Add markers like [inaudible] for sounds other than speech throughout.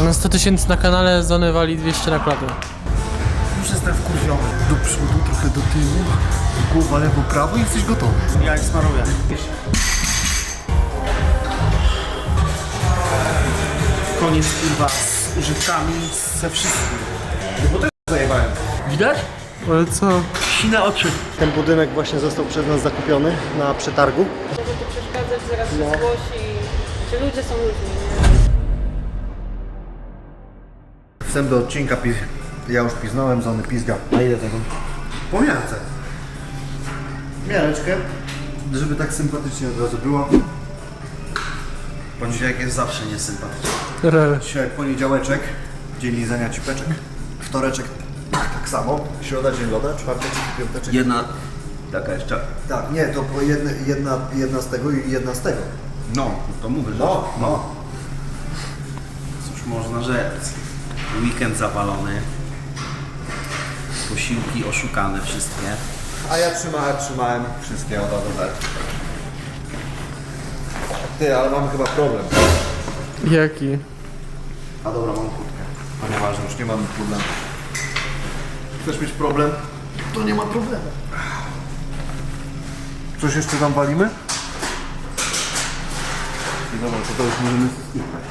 A na 100 tysięcy na kanale Zony wali 200 na klatę. Już jestem wkurwiony. Do przodu, trochę do tyłu. Głowa lewo, prawo i jesteś gotowy. Ja ich smaruję. Koniec kurwa z używkami, ze wszystkim. Widać? Ale co? Sine oczy. Ten budynek właśnie został przez nas zakupiony na przetargu. Żeby tu przeszkadzać, zaraz się zgłosi, że ludzie są ludźmi, Wstęp do odcinka, pi- ja już piznąłem, zony pizga. A ile tego? Po miarce. Miareczkę, żeby tak sympatycznie od razu było. Poniedziałek jest zawsze niesympatyczny. Dzisiaj poniedziałeczek, dzień lizania cipeczek. Wtoreczek tak samo, środa dzień loda, czwartek i piąteczek. Jedna taka jeszcze. Tak, nie, to po jedne, jedna, jedna z tego i jedna z tego. No, to mówię, że No, no. cóż można rzec. Weekend zawalony. Posiłki oszukane wszystkie. A ja trzymałem, trzymałem wszystkie od A do Z. Ty, ale mamy chyba problem. Jaki? A dobra, mam kurtkę. No nieważne, już nie mamy problemu. Chcesz mieć problem? To nie ma problemu. Coś jeszcze tam walimy? I dobra, to, to już możemy skipać.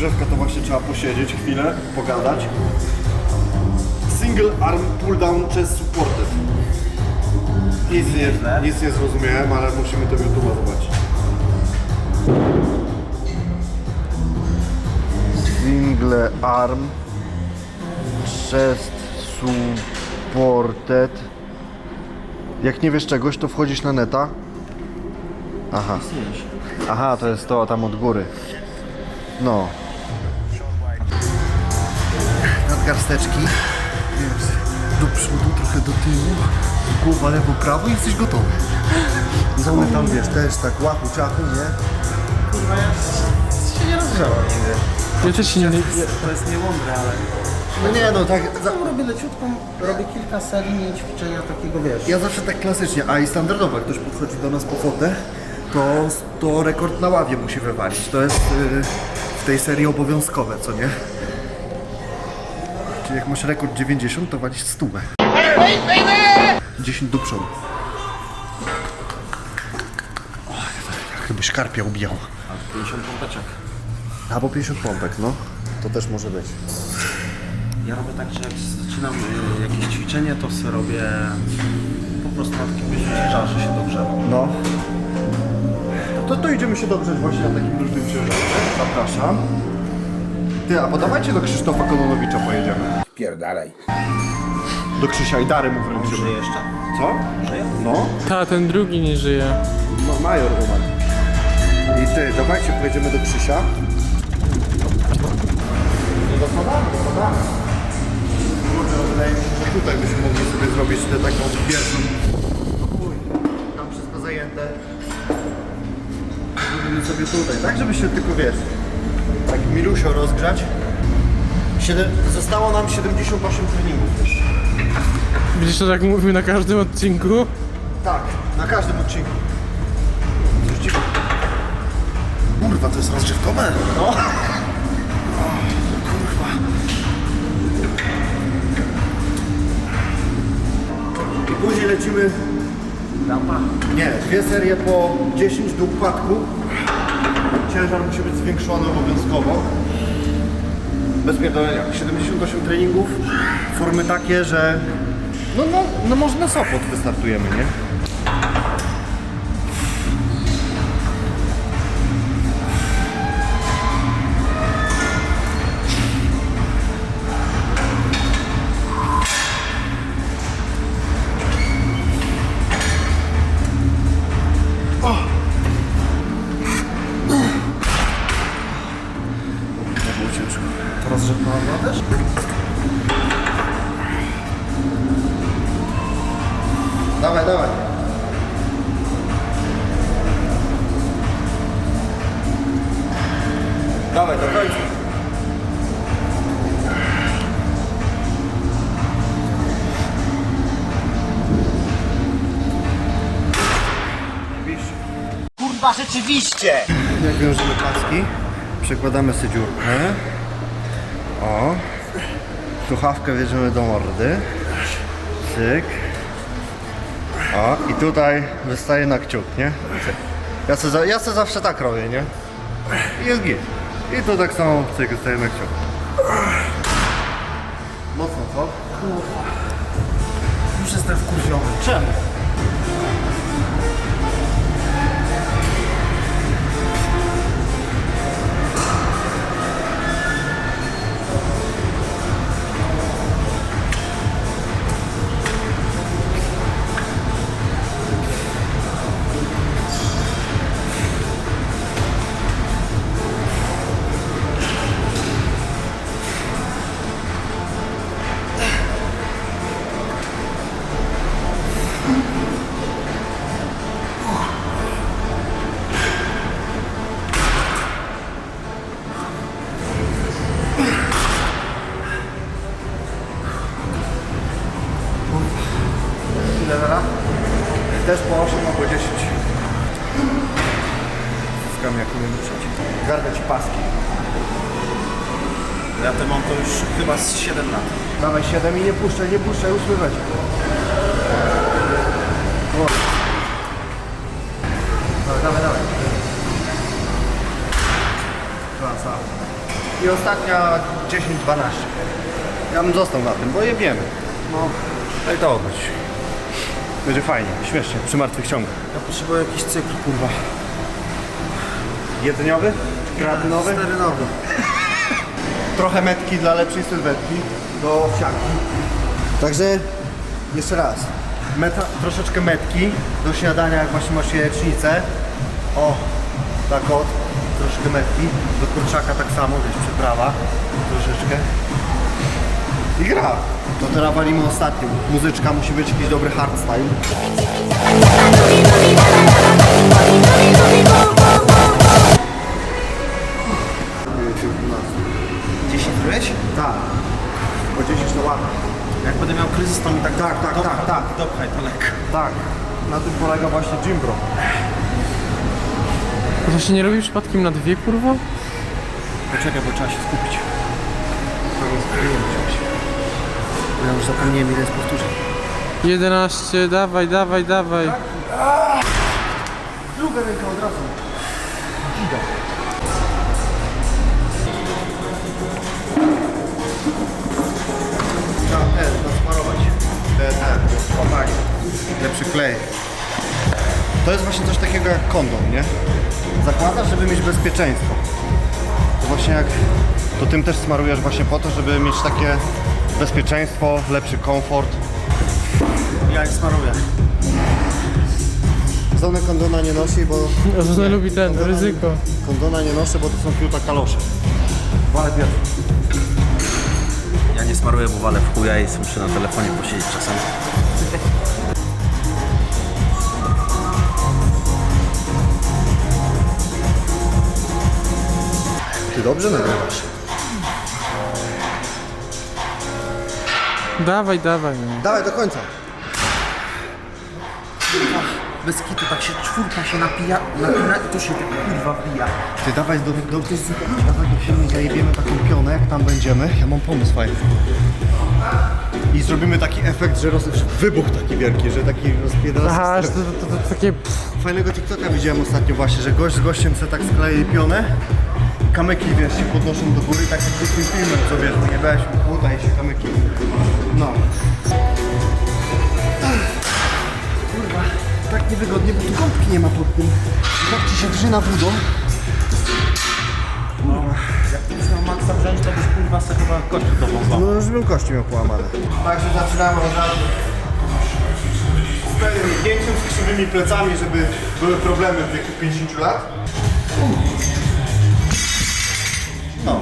Rozgrzewka to właśnie trzeba posiedzieć chwilę, pogadać. Single arm pull down chest supported. Nic nie, nic nie zrozumiałem, ale musimy to w YouTube zobaczyć. Single arm chest supported. Jak nie wiesz czegoś, to wchodzisz na neta. Aha. Aha, to jest to tam od góry. No. Nadgarsteczki. Do przodu, trochę do tyłu. Głowa lewo, prawo i jesteś gotowy. Zony tam wiesz, też tak łapu, czachu, nie? Ja też się nie... To jest niemądre, ale... No nie no, tak. Za, Robię leciutką, robię kilka serii nie ćwiczenia takiego, wiesz. ja zawsze tak klasycznie, a i standardowo, jak ktoś podchodzi do nas po fotę, to, to rekord na ławie musi wywalić. To jest y, w tej serii obowiązkowe, co nie? Czyli jak masz rekord 90, to walisz stówę. 10 do przodu. O, Jakbyś karpia ubijał. 50 pompeczek. Albo 50 pompek, no. To też może być. Ja robię tak, że jak zaczynam y, jakieś ćwiczenie, to sobie robię po prostu na takim ciężarze, że się dogrzewa. No. To, to idziemy się dogrzeć właśnie na takim różnym ciężarze. Zapraszam. Ty, a podawajcie do Krzysztofa Kononowicza pojedziemy. Pierdalej. Do Krzysia i Dary mu wręczymy. Żyje jeszcze? Co? Żyje? No, Ta, ten drugi nie żyje. ma, major Roman. I ty, dawajcie pojedziemy do Krzysia. No. Kurde, no wydaje mi się, że tutaj byśmy mogli sobie zrobić tę taką pierwszą. Chuj, tam wszystko zajęte. Zrobimy sobie tutaj, tak żeby się tylko, wiesz, milusio rozgrzać. Siedem, zostało nam 78 treningów jeszcze. Widzisz, to tak mówił na każdym odcinku? Tak, na każdym odcinku. Kurwa, to jest rozgrzewkowe. No. O, kurwa. I później lecimy... Rampa? Nie, dwie serie po 10 do upadku. Ciężar musi być zwiększony obowiązkowo. Bez pierdolenia. 78 treningów. Formy takie, że... No, no, no może na Sopot wystartujemy, nie? Kurwa, rzeczywiście! Jak wiążemy paski, przekładamy sobie dziurkę. O. Słuchawkę bierzemy do mordy. Cyk. O, i tutaj wystaje na kciuk, nie? Cyk. Ja se, za, ja se zawsze tak robię, nie? I jest git. I tu tak samo cyk, wystaje na kciuk. Mocno, co? Już jestem wkurwiony. Czemu? Gardę ci paski. Ja to mam to już chyba z 7 lat. Dawaj 7 i nie puszczaj, nie puszczaj, usłyszeć. Dawaj, dawaj, dawaj. Klasa. I ostatnia 10-12. Ja bym został na tym, bo jebiemy. No, daj to odbyć. Będzie fajnie, śmiesznie, przy martwych ciągach. Ja potrzebuję jakiś cykl, kurwa. Jedzeniowy? Kreatynowy? Sterynowy. [laughs] trochę metki dla lepszej sylwetki do wsiaki. Także jeszcze raz. Meta, troszeczkę metki do śniadania, jak właśnie masz jajecznicę. O, tak od. Troszkę metki. Do kurczaka tak samo, wiesz, przyprawa. Troszeczkę. I gra. To teraz walimy ostatnią. Muzyczka musi być jakiś dobry hardstyle. 10 zrobiłeś? Tak. Po 10 to ładne. Jak będę miał kryzys, to mi tak... Tak, tak, dopchaj- tak, tak. Dopchaj to lekko. Tak. Na tym polega właśnie Jimbro. Się nie robi przypadkiem na dwie, kurwa? Poczekaj, bo trzeba się skupić. Ja już zapomniałem ile jest powtórzeń. 11, dawaj, dawaj, dawaj. Druga ręka od razu. Trzeba Lepszy klej. To jest właśnie coś takiego jak kondom, nie? Zakładasz, żeby mieć bezpieczeństwo. To właśnie jak... To tym też smarujesz właśnie po to, żeby mieć takie bezpieczeństwo, lepszy komfort. Ja jak smaruję. Zonę kondona nie nosi, bo Zuzana lubi ten, ryzyko. kondona nie noszę, bo to są fiuta kalosze. Walę pierwszy. Ja nie smaruję, bo walę w chuja i muszę na telefonie posiedzieć czasem. Ty dobrze nagrywasz. Dawaj, dawaj. No. Dawaj do końca. Bez kitu, tak się czwórka się napija, napina i to się tak kurwa wbija. Ty dawaj do, do, do, dawaj do filmu, zajebiemy taką pionę, jak tam będziemy. Ja mam pomysł fajny. I zrobimy taki efekt, że roz... wybuch taki wielki, że taki rozpierdala Aha, aż to, to, to, to takie... Pff, Fajnego TikToka widziałem ostatnio właśnie, że gość z gościem se tak skleje pionę. Kamyki, wiesz, się podnoszą do góry, tak jak w tym filmem, co wiesz, nie weź, uda i się kamyki. No. Kurwa, tak niewygodnie, bo tu gąbki nie ma pod tym. Tak ci się wrzyna wódą. Jak ty miał maksa wziąć, to byś kurwa sobie chyba kości to. No już bym kości miał połamane. Także zaczynamy od razu. Z pewnym zdjęciem, z krzywymi plecami, żeby były problemy w wieku 50 lat. No.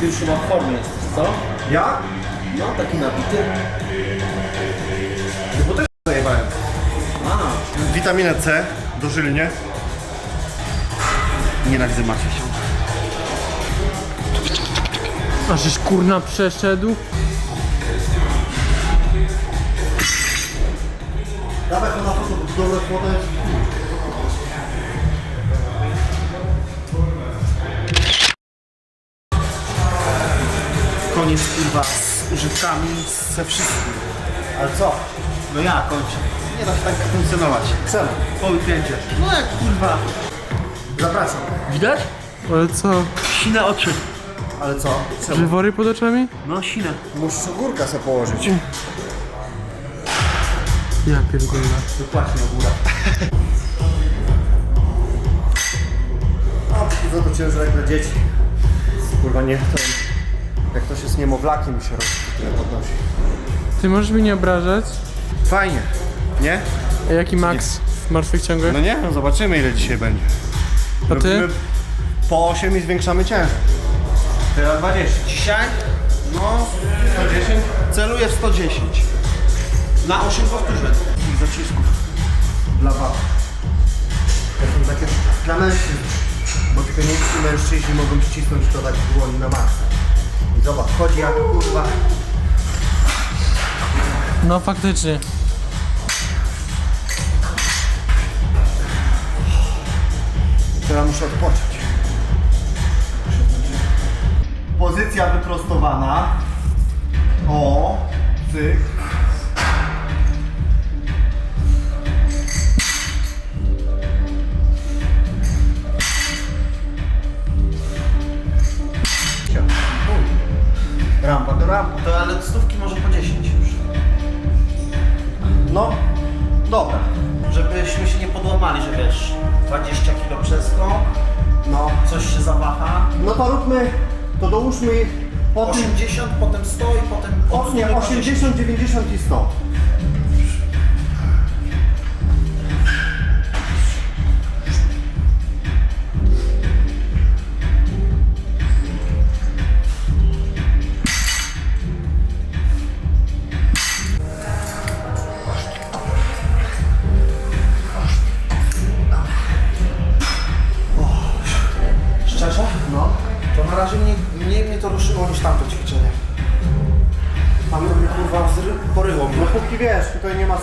Ty już chyba w formie jesteś, co? Ja? No, taki nabity. Zajebałem. Witaminę C dożylnie. Nienawidzę martwić się. a żeś kurna przeszedł? Dobra, słowa jest... używkami, ze wszystkim. Ale co? No ja kończę. Nie da się tak funkcjonować. Czemu? Po weekendzie. No jak kurwa. Zapraszam. Widać? Ale co? Sine oczy. Ale co? Żywory pod oczami? No sinę. Musisz ogórka sobie położyć. Ja pierdolę. Dokładnie ogóra. A, za to ciężar jak dla dzieci. Kurwa nie, to... Jak ktoś jest niemowlakiem i się tyle podnosi. Ty możesz mi nie obrażać? Fajnie, nie? A jaki max w martwych ciągach? No nie, no zobaczymy ile dzisiaj będzie. A ty? Robimy po 8 i zwiększamy ciężar. Teraz 20. Dzisiaj? No 110? celuję w 110. Na 8 powtórzeń. I zacisków. Dla wam. To są takie dla mężczyzn. Bo tylko nie wszyscy mężczyźni mogą ścisnąć to tak w dłoni na maksa. Zobacz, chodzi jak kurwa. No faktycznie. Teraz muszę odpocząć. Pozycja wyprostowana. O, cyk. Rampa do rampa. To ale stówki może po 10 już. No, dobra. Żebyśmy się nie podłamali, że wiesz, 20 kg przeskok, No, coś się zawaha. no to róbmy, to dołóżmy po tym 80, potem 100 i potem O, od nie, 100 do 80, 90 i 100.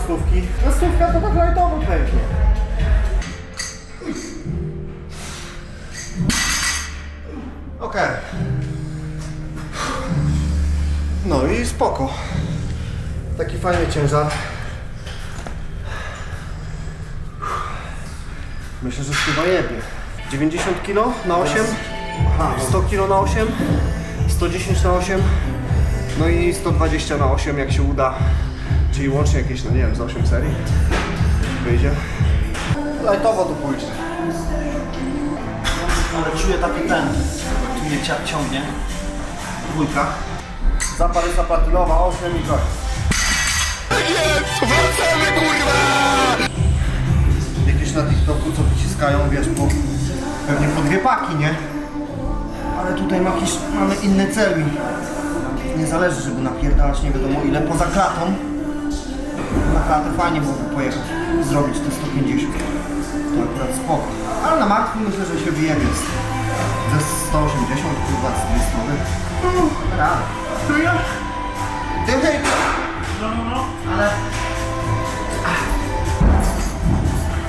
stówki. No stówka to tak lajtowo pęknie. Okej. No i spoko. Taki fajny ciężar. Myślę, że chyba jebie. 90 kg na 8? Aha, 100 kg na 8? 110 na 8? No i 120 na 8 jak się uda. Czyli łącznie jakieś, no nie wiem, z 8 serii wyjdzie. Lajtowo tu pójdzie. Ale czuję taki ten, tu mnie cia- ciągnie. Dwójka. Zaparysa platynowa, 8 i koniec. Jakieś na TikToku co wyciskają, wiesz, po, pewnie po dwie paki, nie? Ale tutaj ma jakiś, mamy inny cel nie zależy, żeby napierdalać nie wiadomo ile poza klatą. Na klatę fajnie byłoby pojechać zrobić te 150. To akurat spoko. Ale na martwym myślę, że się wyjebie z, ze 180, kurwa, z 200. No, rada. Dychy! No, no, no. Ale...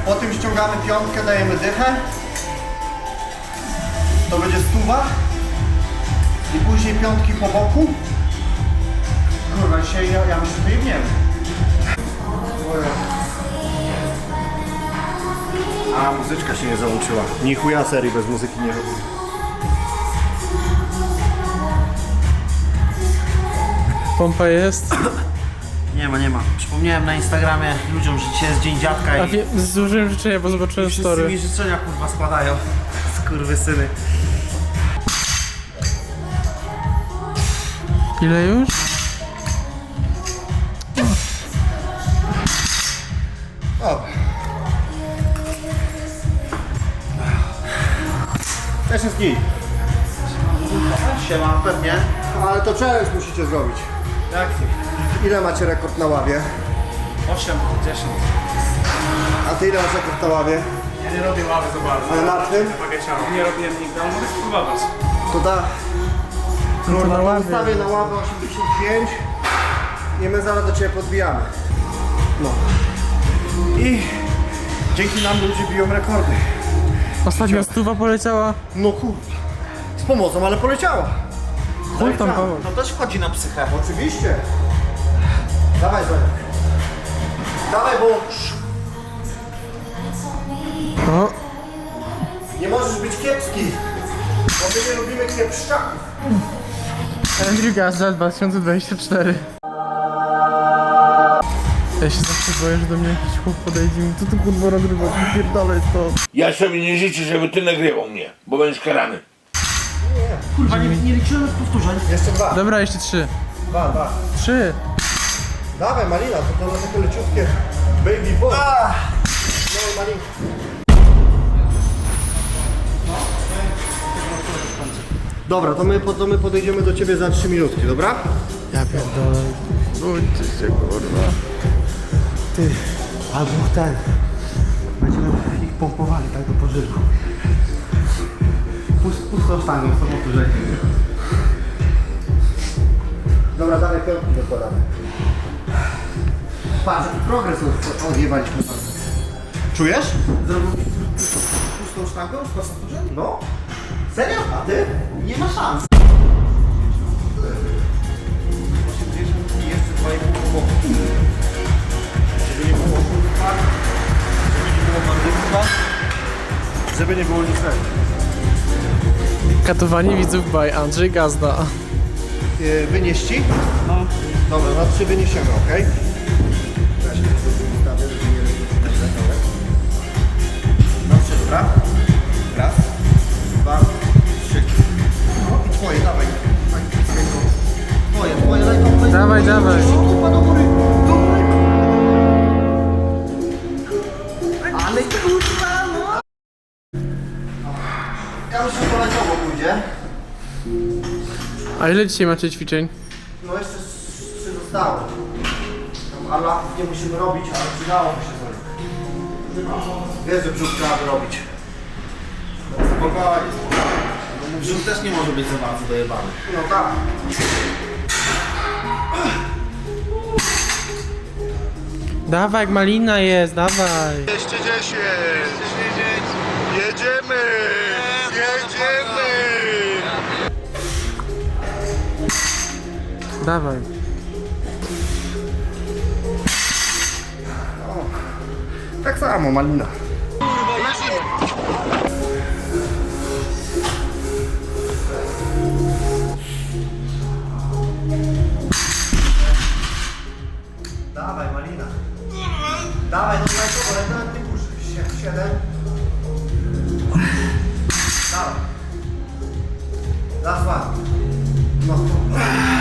Po tym ściągamy piątkę, dajemy dychę. To będzie stuwa. I później piątki po boku. Kurwa, dzisiaj ja, ja myślę, że. A, muzyczka się nie załączyła. Ni chuja serii bez muzyki nie robię. Pompa jest. Nie ma, nie ma. Przypomniałem na Instagramie ludziom, że dzisiaj jest Dzień Dziadka A i wie, złożyłem życzenia, bo zobaczyłem wszyscy story. mi życzenia kurwa składają. [laughs] Skurwysyny. Ile już? Git. Siema, pewnie. Ale to challenge musicie zrobić. Jaki? Ile macie rekord na ławie? 8, 10. A ty ile masz rekord na ławie? Ja nie robię ławy za bardzo. A na martwym? Wagę ciała. Nie robiłem nigdy, ale mogę spróbować. To da. Kurwa, na ławie. ustawię na ławę 85 i my zaraz do Ciebie podbijamy. No. I Dzięki nam ludzie biją rekordy. Ostatnia stuwa poleciała. No kurwa. Z pomocą, ale poleciała. Chuj tam. To też wchodzi na psychę. Oczywiście. Dawaj, Zonia. Dawaj, bo O, nie możesz być kiepski. Bo my nie lubimy kiepszczaków. Andrew Gazda 2024. Ja się zawsze boję, że do mnie jakiś chłop podejdzie i mi co ty kurwa nagrywasz, wypierdalaj to. Ja sobie nie życzę, żeby ty nagrywał mnie, bo będziesz karany. Kurwa, nie, nie liczyłem powtórzeń. Jeszcze dwa. Dobra, jeszcze trzy. Dwa, dwa. Trzy. Dawaj, Malina, to to takie leciutkie. Baby boy. No, Malina. Dobra, to my, to my podejdziemy do ciebie za 3 minutki, dobra? Ja pierdolę. Bójcie się kurwa. Albo ten. Będziemy ich pompowali tak do pożyrku. Pust, pusto sztangą z powtórzeń. Dobra, dawaj piątki dokładamy. Patrz, jaki progres od- odjebaliśmy. Czujesz? Zrobił pustą sztangą z powtórzeń? No. Serio? A ty? Nie ma szans. 80 i jeszcze 2,5 po boku. Bandytka, żeby nie było niczego. Katowanie widzów by Andrzej Gazda. Yy, wynieść ci? No. Dobra, na trzy wyniesiemy, okej? Weź mnie tu ustawię, żeby nie leżeć Na trzy, dobra? Raz, dwa, trzy. No i twoje, dawaj. Tak. Twoje, twoje, daj to tutaj. Dawaj, dawaj. Kurwa, do góry, Leciało pójdzie. A ile dzisiaj macie ćwiczeń? No jeszcze trzy zostały. Tam alatów nie musimy robić, ale przydałoby się coś. Wiesz, że brzuch trzeba robić. Spokojnie, spokojnie. Brzuch też nie może być za bardzo dojebany. No tak. Dawaj, jak malina jest, dawaj. 210! Jedziemy! Jedziemy! Dawaj. Tak samo, malina. Dawaj, malina. Dawaj, no daj to, ale nawet ty pusz. Sie- Siedem. Dawaj. Last one. No.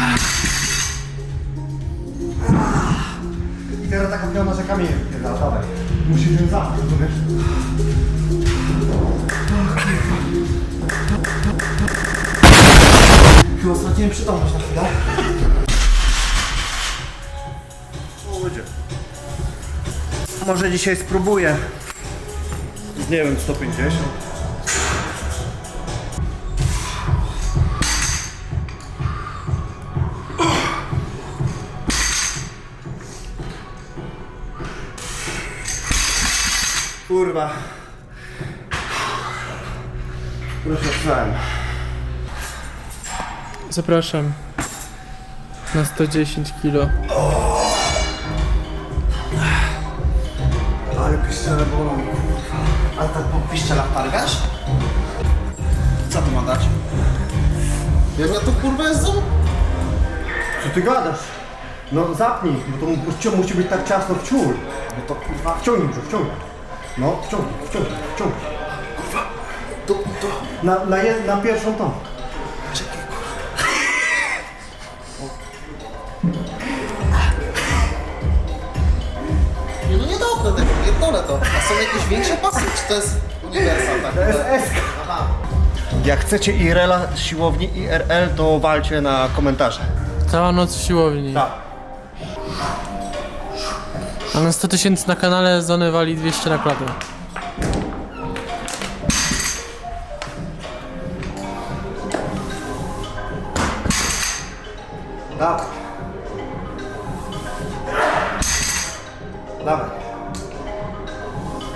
I teraz taka piona, że kamienie wypierdala, dawaj. Musisz ją zamknąć, rozumiesz? Chyba straciłem przytomność na chwilę. O, ludzie. Może dzisiaj spróbuję. Nie wiem, 150. Kurwa. Już odczułem. Zapraszam. Na 110 kilo. Ale piszczele bolą. Ale tak po piszczelach targasz? Co to ma dać? Jak ja to kurwa jest za... Co ty gadasz? No zapnij, bo to mu- musi być tak ciasno w ciul. No to kurwa... Wciągnij brzuch, wciągnij. No, wciągnij, wciągnij, wciągnij. To, to... Na, na, je, na pierwszą tą. Nie no nie dobre tego, pierdolę to. A są jakieś większe pasy, czy to jest uniwersal tak? To jest S. Aha. Jak chcecie IRL-a z siłowni IRL, to walcie na komentarze. Cała noc w siłowni. Tak. A na 100 tysięcy na kanale Zony wali 200 na klatę. Dawaj. Dawaj.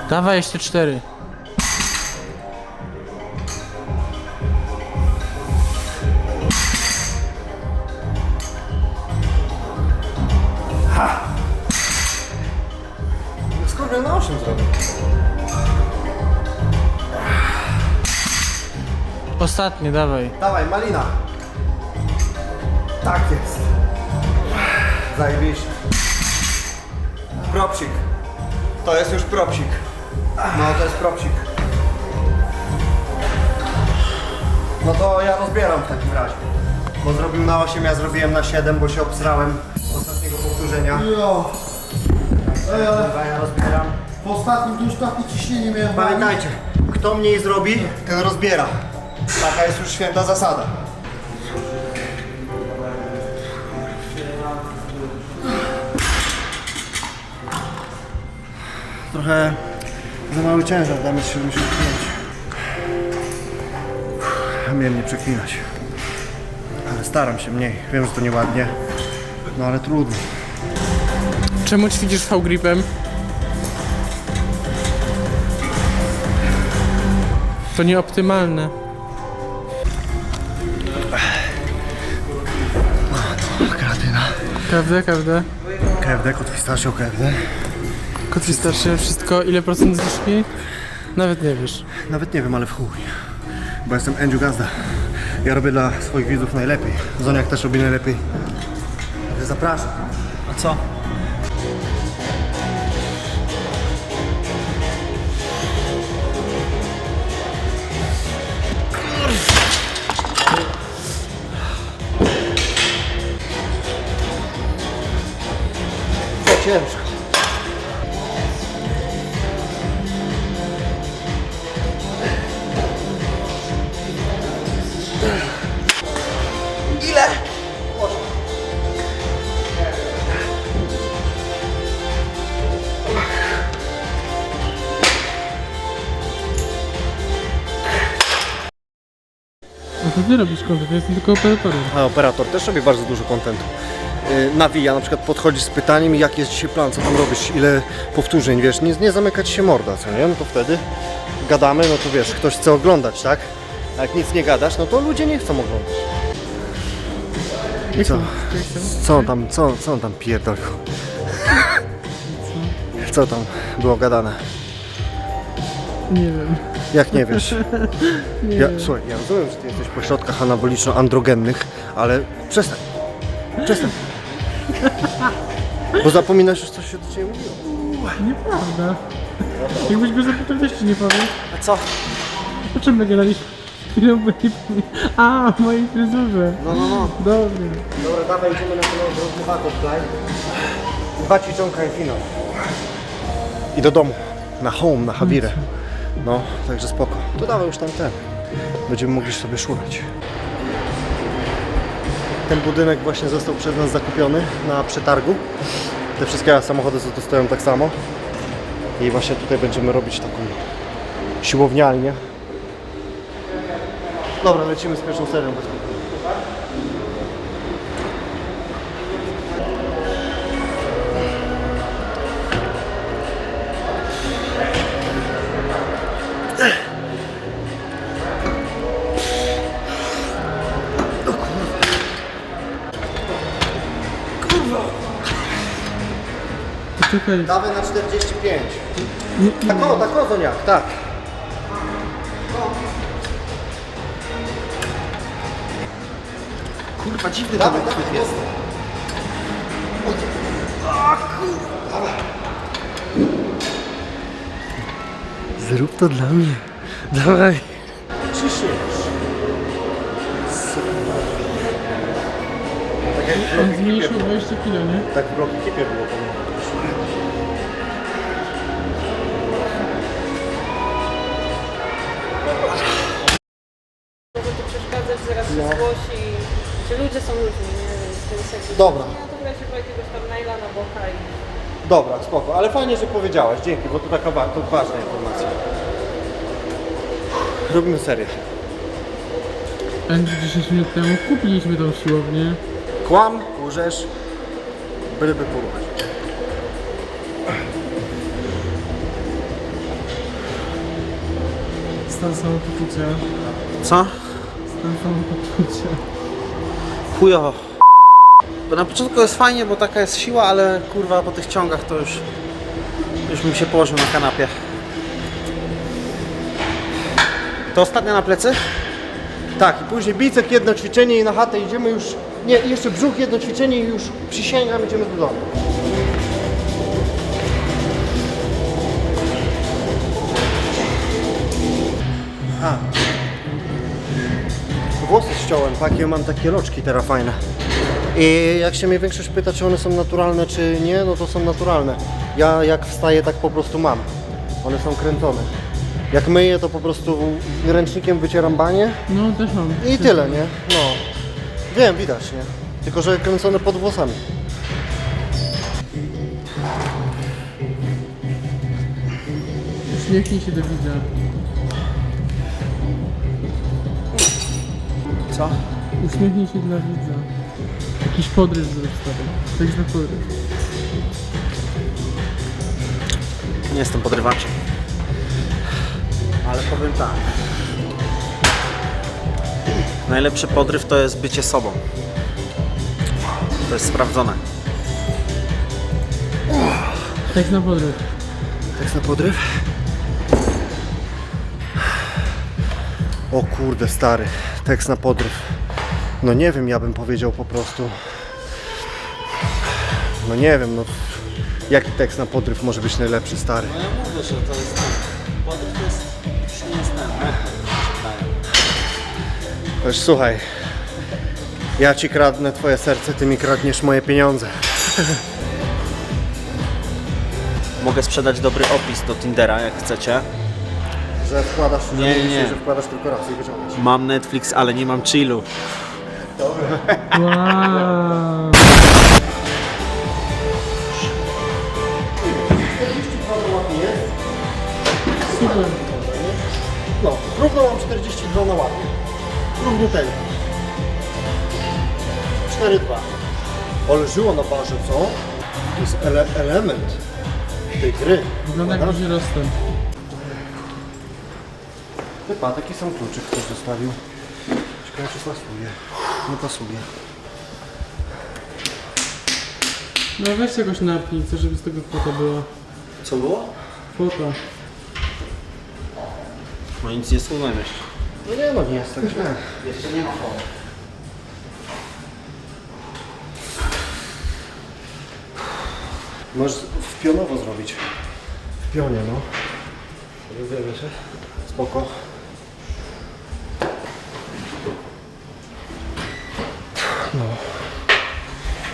Dawaj jeszcze 4. Kurde, na 8 zrobił. Ostatni, dawaj. Dawaj, malina. Tak jest. Zajebiście. Propsik. To jest już propsik. No, to jest propsik. No to ja rozbieram w takim razie. Bo zrobił na 8, ja zrobiłem na 7, bo się obsrałem z ostatniego powtórzenia. Jo. Ej, ale Dobra, ja rozbieram. po ostatnim to już takie ciśnienie miałem. Pamiętajcie, kto mniej zrobi, ten rozbiera. Taka jest już święta zasada. Trochę za mały ciężar, damy 75. Miałem nie przeklinać. Ale staram się mniej. Wiem, że to nieładnie. No ale trudno. Czemu ćwiczysz V-gripem? To nieoptymalne. Kreatyna. Prawda, prawda? KFD, kotwistacją KFD. Kotwi starsze wszystko, ile procent zwyżki? Nawet nie wiesz. Nawet nie wiem, ale w chuj. Bo jestem Andrew Gazda. Ja robię dla swoich widzów najlepiej. Zoniak też robi najlepiej. Także Zapraszam. A co? Ciężko. Ile? No to ty robisz kontent, ja jestem tylko operatorem. A operator też robi bardzo dużo kontentu. Yy, Nawija, na przykład podchodzisz z pytaniem, jaki jest dzisiaj plan, co tam robisz, ile powtórzeń, wiesz, nie, nie zamykać się morda, co nie? No to wtedy gadamy, no to wiesz, ktoś chce oglądać, tak? A jak nic nie gadasz, no to ludzie nie chcą oglądać. I co? Co on tam, co, co on tam pierdolił? [laughs] Co tam było gadane? Nie wiem. Jak nie wiesz? [laughs] Ja, słuchaj, ja rozumiem, że ty jesteś po środkach anaboliczno-androgennych, ale przestań. Przestań. Bo zapominasz już, co się do ciebie mówiło. Nieprawda. Jakbyś go zapytał, też ci nie powiem. A co? O czym my gadaliśmy? Chwilę, bo nie powiem. A, o mojej fryzurze. No, no, no. Dobrze. Dobra, dawaj, idziemy na ten odwrotny butterfly. Dwa ćwiczonka i finał. I do domu. Na home, na Hawirę. No, także spoko. To dawaj już tam ten. Będziemy mogli sobie szurać. Ten budynek właśnie został przez nas zakupiony na przetargu. Te wszystkie samochody co stoją tak samo. I właśnie tutaj będziemy robić taką siłownialnię. Dobra, lecimy z pierwszą serią Poczekaj. Dawaj na 45. Tak o, tak o, Zoniak, tak. Kurwa, dziwny Dawaj, ten dawaj, chwyt jest. Zrób to dla mnie. Dawaj. Ciśniesz. Tak jak w On Rocky zmniejszył Kipie było. 20 kilo, nie? Tak w Rocky Kipie było Czy ludzie są ludźmi, nie? Więc to jest jakby... Dobra. Ja to w razie po jakiegoś tam maila na boka i... Dobra, spoko, ale fajnie, że powiedziałaś, dzięki, bo to taka wa- to ważna informacja. Robimy serię. Andrew 10 minut temu kupiliśmy tą siłownię. Kłam, łżesz, byleby poruchać. stan samopoczucia? Co? Stan samopoczucia. Chujowo. Bo na początku jest fajnie, bo taka jest siła, ale kurwa po tych ciągach to już już bym się położył na kanapie. To ostatnia na plecy? Tak, i później bicek jedno ćwiczenie i na chatę idziemy już. Nie, jeszcze brzuch jedno ćwiczenie i już przysięgam, idziemy do domu. Włosy ściąłem, takie mam takie loczki teraz fajne. I jak się mnie większość pyta, czy one są naturalne, czy nie, no to są naturalne. Ja jak wstaję, tak po prostu mam. One są kręcone. Jak myję, to po prostu ręcznikiem wycieram banie No, też mam. i tyle, nie? No. Wiem, widać, nie? Tylko, że kręcone pod włosami. Uśmiechnij się do widza. Co? Uśmiechnij się dla widza. Jakiś podryw zrób stary. Tak źle podryw. Nie jestem podrywaczem. Ale powiem tak. Najlepszy podryw to jest bycie sobą. To jest sprawdzone. Tak na podryw. Tekst na podryw? O kurde, stary. Tekst na podryw. No nie wiem, ja bym powiedział po prostu... No nie wiem, no... Jaki tekst na podryw może być najlepszy, stary? No ja mówię, że to jest Podryw to jest... już nie jest ten, Wiesz, słuchaj. Ja ci kradnę twoje serce, ty mi kradniesz moje pieniądze. Mogę sprzedać dobry opis do Tindera, jak chcecie. Że wkładasz... że Nie, nie. Że wkładasz tylko raz i wyciągasz. Mam Netflix, ale nie mam chillu. Wow. Super. No, równo mam 42 na łapie. Równiuteńko. 4-2. Ale żyło na barze, co? To jest ele element tej gry. Wygląda jak duży rozstęp. Chyba, taki sam kluczyk ktoś zostawił. Ciekawe, czy pasuje. Nie pasuje. No weź jakoś napnij, co żeby z tego kwota była. Co było? Kwota. No nic nie słuchałem jeszcze. No nie no, nie jest tak źle. Jeszcze nie ma chodu. Możesz w pionowo zrobić. W pionie, no. Rozumiesz? Spoko.